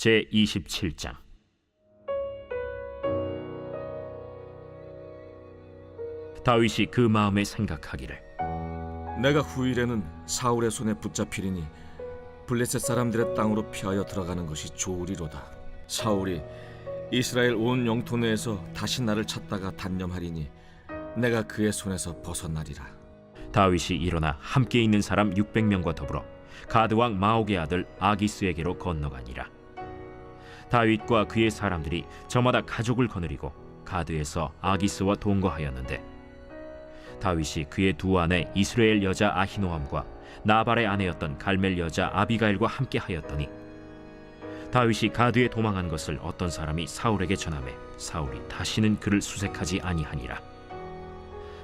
제 27장 다윗이 그 마음에 생각하기를 내가 후일에는 사울의 손에 붙잡히리니 블레셋 사람들의 땅으로 피하여 들어가는 것이 좋으리로다. 사울이 이스라엘 온 영토 내에서 다시 나를 찾다가 단념하리니 내가 그의 손에서 벗어나리라. 다윗이 일어나 함께 있는 사람 600명과 더불어 가드 왕 마옥의 아들 아기스에게로 건너가니라 다윗과 그의 사람들이 저마다 가족을 거느리고 가드에서 아기스와 동거하였는데 다윗이 그의 두 아내 이스라엘 여자 아히노함과 나발의 아내였던 갈멜 여자 아비가일과 함께 하였더니 다윗이 가드에 도망한 것을 어떤 사람이 사울에게 전하매 사울이 다시는 그를 수색하지 아니하니라.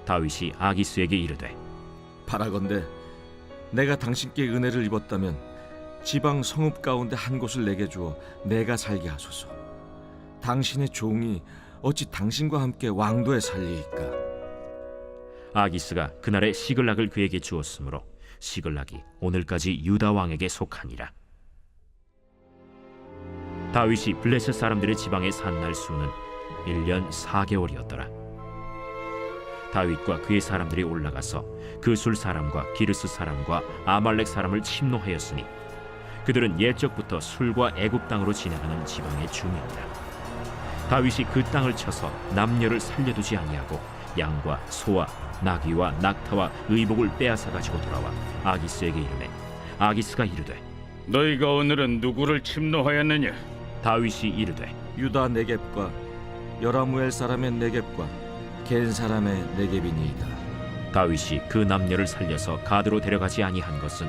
다윗이 아기스에게 이르되 바라건대 내가 당신께 은혜를 입었다면 지방 성읍 가운데 한 곳을 내게 주어 내가 살게 하소서. 당신의 종이 어찌 당신과 함께 왕도에 살리이까? 아기스가 그날의 시글락을 그에게 주었으므로 시글락이 오늘까지 유다 왕에게 속하니라. 다윗이 블레셋 사람들의 지방에 산 날 수는 1년 4개월이었더라. 다윗과 그의 사람들이 올라가서 그술 사람과 기르스 사람과 아말렉 사람을 침노하였으니 그들은 옛적부터 술과 애굽 땅으로 지나가는 지방의 주민이라. 다윗이 그 땅을 쳐서 남녀를 살려두지 아니하고 양과 소와 나귀와 낙타와 의복을 빼앗아 가지고 돌아와 아기스에게 이르매 아기스가 이르되 너희가 오늘은 누구를 침노하였느냐? 다윗이 이르되 유다 네겝과 여라무엘 사람의 네겝과 겐 사람의 네겝이니이다. 다윗이 그 남녀를 살려서 가드로 데려가지 아니한 것은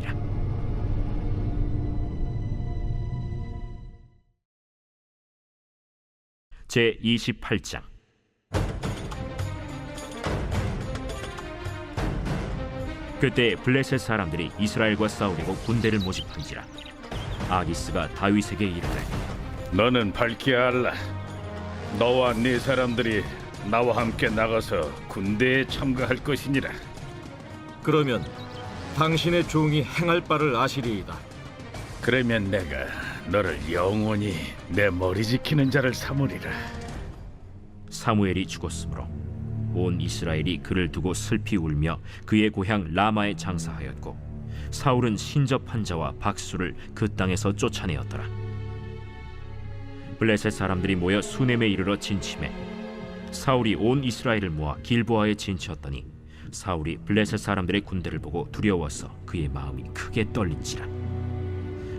제 28장 그때 블레셋 사람들이 이스라엘과 싸우려고 군대를 모집한지라 아기스가 다윗에게 이르되 너는 밝히 알라. 너와 네 사람들이 나와 함께 나가서 군대에 참가할 것이니라. 그러면 당신의 종이 행할 바를 아시리이다. 그러면 내가 너를 영원히 내 머리 지키는 자를 삼으리라. 사무엘이 죽었으므로 온 이스라엘이 그를 두고 슬피 울며 그의 고향 라마에 장사하였고 사울은 신접한 자와 박수를 그 땅에서 쫓아내었더라 블레셋 사람들이 모여 수넴에 이르러 진침해 사울이 온 이스라엘을 모아 길보아에 진치었더니 사울이 블레셋 사람들의 군대를 보고 두려워서 그의 마음이 크게 떨린지라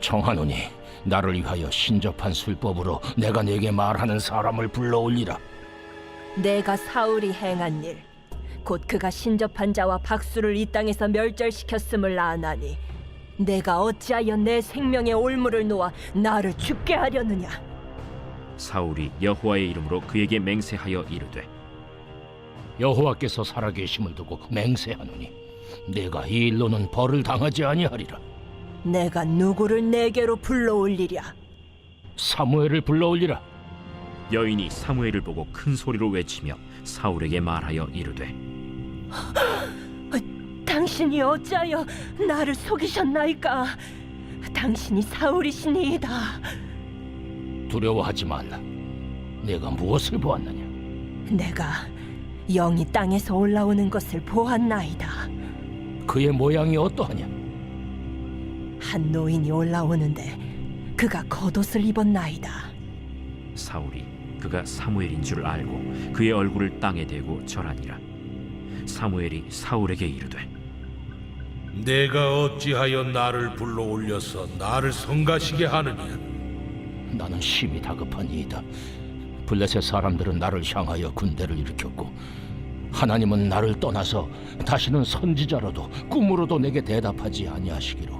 청하노니 나를 위하여 신접한 술법으로 내가 네게 말하는 사람을 불러올리라. 내가 사울이 행한 일, 곧 그가 신접한 자와 박수를 이 땅에서 멸절시켰음을 아나니, 내가 어찌하여 내 생명의 올무를 놓아 나를 죽게 하려느냐? 사울이 여호와의 이름으로 그에게 맹세하여 이르되 여호와께서 살아계심을 두고 맹세하노니 내가 이 일로는 벌을 당하지 아니하리라. 내가 누구를 내게로 불러올리랴? 사무엘을 불러올리라. 여인이 사무엘을 보고 큰 소리로 외치며 사울에게 말하여 이르되 당신이 어찌하여 나를 속이셨나이까? 당신이 사울이시니이다. 두려워하지 말라. 내가 무엇을 보았느냐? 내가 영이 땅에서 올라오는 것을 보았나이다. 그의 모양이 어떠하냐? 한 노인이 올라오는데 그가 겉옷을 입었나이다. 사울이 그가 사무엘인 줄 알고 그의 얼굴을 땅에 대고 절하니라 사무엘이 사울에게 이르되 내가 어찌하여 나를 불러 올려서 나를 성가시게 하느냐? 나는 심히 다급하니이다. 블레셋 사람들은 나를 향하여 군대를 일으켰고 하나님은 나를 떠나서 다시는 선지자로도 꿈으로도 내게 대답하지 아니하시기로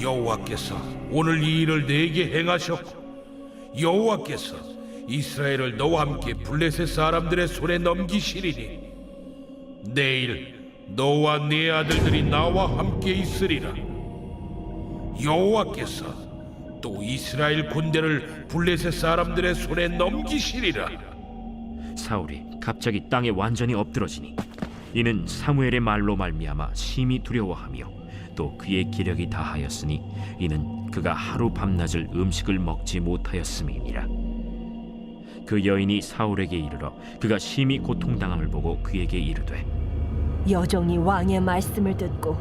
여호와께서 오늘 이 일을 내게 행하셨고 여호와께서 이스라엘을 너와 함께 블레셋 사람들의 손에 넘기시리니 내일 너와 네 아들들이 나와 함께 있으리라. 여호와께서 또 이스라엘 군대를 블레셋 사람들의 손에 넘기시리라. 사울이 갑자기 땅에 완전히 엎드러지니 이는 사무엘의 말로 말미암아 심히 두려워하며 또 그의 기력이 다하였으니 이는 그가 하루 밤낮을 음식을 먹지 못하였음이니라. 그 여인이 사울에게 이르러 그가 심히 고통당함을 보고 그에게 이르되 여종이 왕의 말씀을 듣고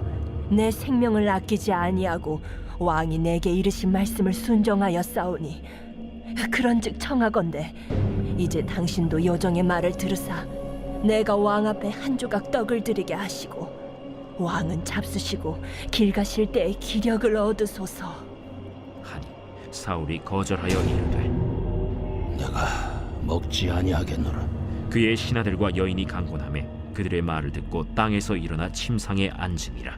내 생명을 아끼지 아니하고 왕이 내게 이르신 말씀을 순종하여 싸우니 그런즉 청하건대 이제 당신도 여종의 말을 들으사 내가 왕 앞에 한 조각 떡을 드리게 하시고 왕은 잡수시고 길 가실 때에 기력을 얻으소서 하니 사울이 거절하여 이르되 내가 먹지 아니하겠노라. 그의 신하들과 여인이 강곤함에 그들의 말을 듣고 땅에서 일어나 침상에 앉으니라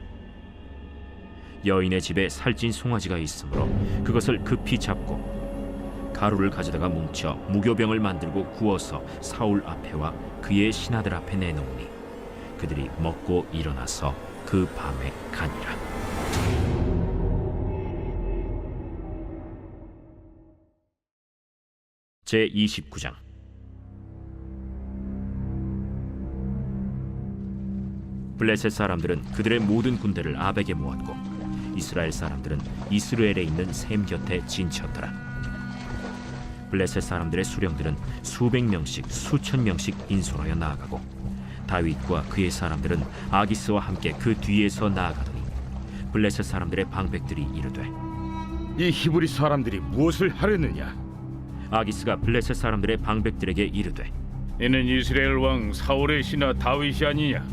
여인의 집에 살찐 송아지가 있으므로 그것을 급히 잡고 가루를 가져다가 뭉쳐 무교병을 만들고 구워서 사울 앞에와 그의 신하들 앞에 내놓으니 그들이 먹고 일어나서 그 밤에 가니라 제 29장 블레셋 사람들은 그들의 모든 군대를 아벡에 모았고 이스라엘 사람들은 이스라엘에 있는 셈 곁에 진쳤더라. 블레셋 사람들의 수령들은 수백 명씩 수천 명씩 인솔하여 나아가고 다윗과 그의 사람들은 아기스와 함께 그 뒤에서 나아가더니 블레셋 사람들의 방백들이 이르되 이 히브리 사람들이 무엇을 하려느냐? 아기스가 블레셋 사람들의 방백들에게 이르되 이는 이스라엘 왕 사울의 신하 다윗이 아니냐?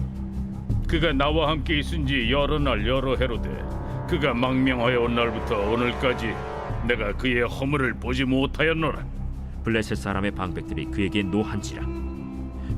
그가 나와 함께 있은 지 여러 날 여러 해로되 그가 망명하여 온 날부터 오늘까지 내가 그의 허물을 보지 못하였노라. 블레셋 사람의 방백들이 그에게 노한지라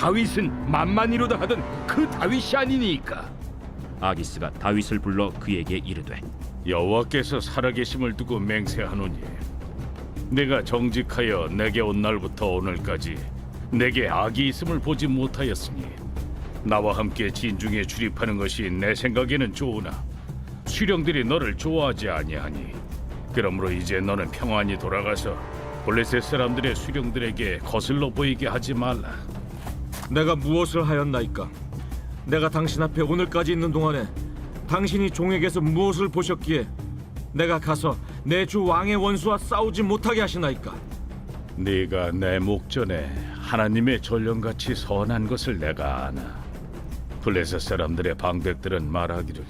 다윗은 만만히로다 하던 그 다윗이 아니니까. 아기스가 다윗을 불러 그에게 이르되 여호와께서 살아계심을 두고 맹세하노니 내가 정직하여 내게 온 날부터 오늘까지 내게 악이 있음을 보지 못하였으니 나와 함께 진중에 출입하는 것이 내 생각에는 좋으나 수령들이 너를 좋아하지 아니하니 그러므로 이제 너는 평안히 돌아가서 블레셋 사람들의 수령들에게 거슬러 보이게 하지 말라 내가 무엇을 하였나이까? 내가 당신 앞에 오늘까지 있는 동안에 당신이 종에게서 무엇을 보셨기에 내가 가서 내 주 왕의 원수와 싸우지 못하게 하시나이까? 네가 내 목전에 하나님의 전령같이 선한 것을 내가 아나 블레셋 사람들의 방백들은 말하기를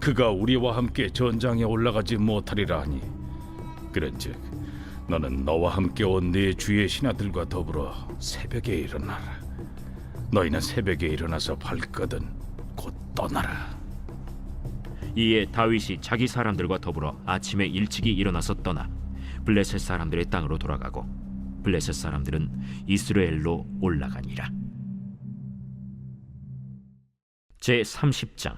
그가 우리와 함께 전장에 올라가지 못하리라 하니 그런즉 너는 너와 함께 온 네 주의 신하들과 더불어 새벽에 일어나라 너희는 새벽에 일어나서 발거든 곧 떠나라 이에 다윗이 자기 사람들과 더불어 아침에 일찍이 일어나서 떠나 블레셋 사람들의 땅으로 돌아가고 블레셋 사람들은 이스라엘로 올라가니라. 제 30장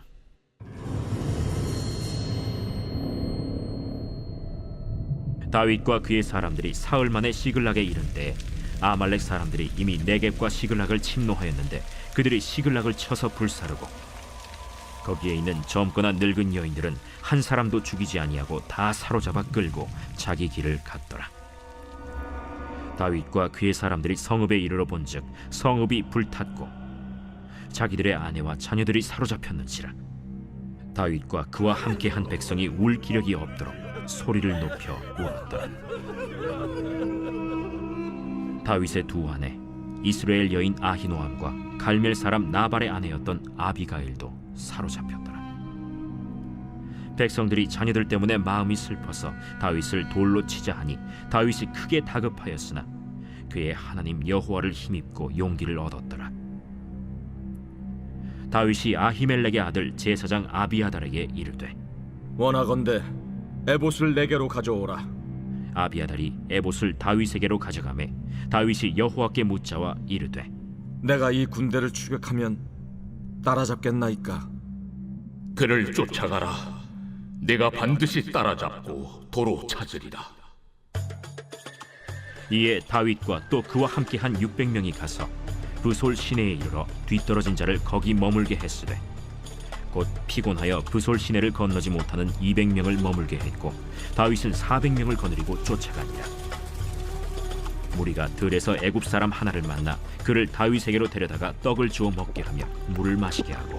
다윗과 그의 사람들이 사흘 만에 시글락에 이른 때 아말렉 사람들이 이미 네겝과 시글락을 침노하였는데 그들이 시글락을 쳐서 불사르고 거기에 있는 젊거나 늙은 여인들은 한 사람도 죽이지 아니하고 다 사로잡아 끌고 자기 길을 갔더라. 다윗과 그의 사람들이 성읍에 이르러 본즉 성읍이 불탔고 자기들의 아내와 자녀들이 사로잡혔는지라 다윗과 그와 함께한 백성이 울 기력이 없도록 소리를 높여 울었더라 다윗의 두 아내 이스라엘 여인 아히노암과 갈멜 사람 나발의 아내였던 아비가일도 사로잡혔더라 백성들이 자녀들 때문에 마음이 슬퍼서 다윗을 돌로 치자 하니 다윗이 크게 다급하였으나 그의 하나님 여호와를 힘입고 용기를 얻었더라. 다윗이 아히멜렉의 아들 제사장 아비아달에게 이르되 원하건대 에봇을 내게로 가져오라. 아비아달이 에봇을 다윗에게로 가져가매 다윗이 여호와께 묻자와 이르되 내가 이 군대를 추격하면 따라잡겠나이까? 그를 쫓아가라. 내가 반드시 따라잡고 도로 찾으리라. 이에 다윗과 또 그와 함께한 600명이 가서 부솔 시내에 이르러 뒤떨어진 자를 거기 머물게 했으되 곧 피곤하여 부솔 시내를 건너지 못하는 200명을 머물게 했고 다윗은 400명을 거느리고 쫓아가니라 무리가 들에서 애굽 사람 하나를 만나 그를 다윗에게로 데려다가 떡을 주어 먹게 하며 물을 마시게 하고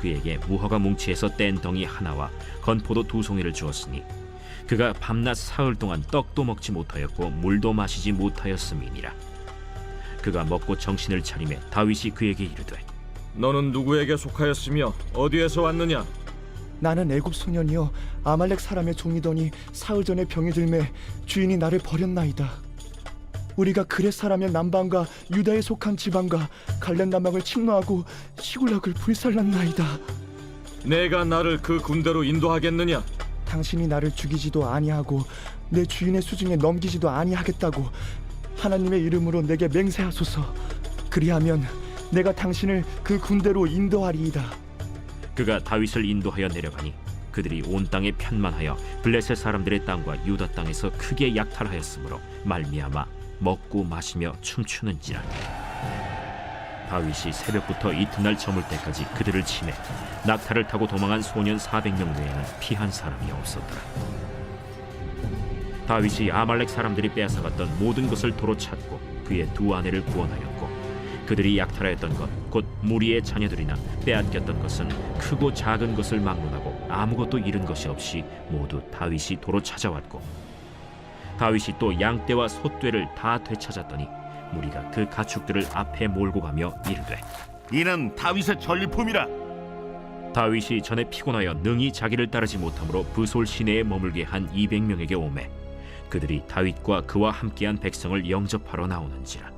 그에게 무화과 뭉치에서 뗀 덩이 하나와 건포도 두 송이를 주었으니 그가 밤낮 사흘 동안 떡도 먹지 못하였고 물도 마시지 못하였음이니라. 그가 먹고 정신을 차리매 다윗이 그에게 이르되 너는 누구에게 속하였으며 어디에서 왔느냐? 나는 애굽 소년이여 아말렉 사람의 종이더니 사흘 전에 병이 들매 주인이 나를 버렸나이다. 우리가 그렛 사람의 남방과 유다에 속한 지방과 갈렙 남방을 침노하고 시굴락을 불살랐나이다. 내가 나를 그 군대로 인도하겠느냐? 당신이 나를 죽이지도 아니하고 내 주인의 수중에 넘기지도 아니하겠다고 하나님의 이름으로 내게 맹세하소서. 그리하면 내가 당신을 그 군대로 인도하리이다. 그가 다윗을 인도하여 내려가니 그들이 온 땅에 편만하여 블레셋 사람들의 땅과 유다 땅에서 크게 약탈하였으므로 말미암아 먹고 마시며 춤추는지라 다윗이 새벽부터 이튿날 저물 때까지 그들을 치매 낙타를 타고 도망한 소년 400명 외에는 피한 사람이 없었더라 다윗이 아말렉 사람들이 빼앗아갔던 모든 것을 도로 찾고 그의 두 아내를 구원하였고 그들이 약탈하였던 것 곧 무리의 자녀들이나 빼앗겼던 것은 크고 작은 것을 막론하고 아무것도 잃은 것이 없이 모두 다윗이 도로 찾아왔고 다윗이 또 양떼와 소떼를 다 되찾았더니 무리가 그 가축들을 앞에 몰고 가며 이르되 이는 다윗의 전리품이라. 다윗이 전에 피곤하여 능히 자기를 따르지 못하므로 부솔 시내에 머물게 한 200명에게 오매 그들이 다윗과 그와 함께한 백성을 영접하러 나오는지라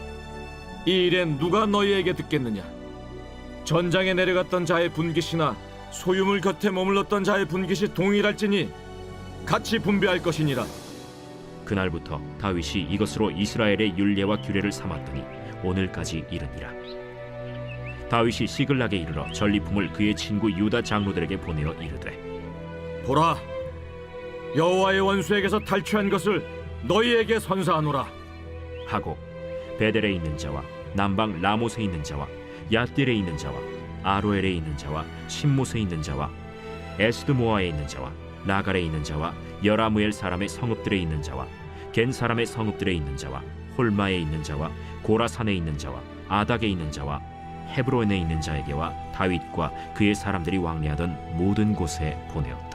이 일엔 누가 너희에게 듣겠느냐? 전장에 내려갔던 자의 분깃이나 소유물 곁에 머물렀던 자의 분깃이 동일할지니 같이 분배할 것이니라. 그날부터 다윗이 이것으로 이스라엘의 율례와 규례를 삼았더니 오늘까지 이르니라. 다윗이 시글락에 이르러 전리품을 그의 친구 유다 장로들에게 보내어 이르되 보라, 여호와의 원수에게서 탈취한 것을 너희에게 선사하노라. 하고 베델에 있는 자와 남방 라못에 있는 자와 야딜에 있는 자와 아로엘에 있는 자와 신못에 있는 자와 에스드모아에 있는 자와 라갈에 있는 자와 여라무엘 사람의 성읍들에 있는 자와 겐 사람의 성읍들에 있는 자와 홀마에 있는 자와 고라산에 있는 자와 아닥에 있는 자와 헤브론에 있는 자에게와 다윗과 그의 사람들이 왕래하던 모든 곳에 보내었다.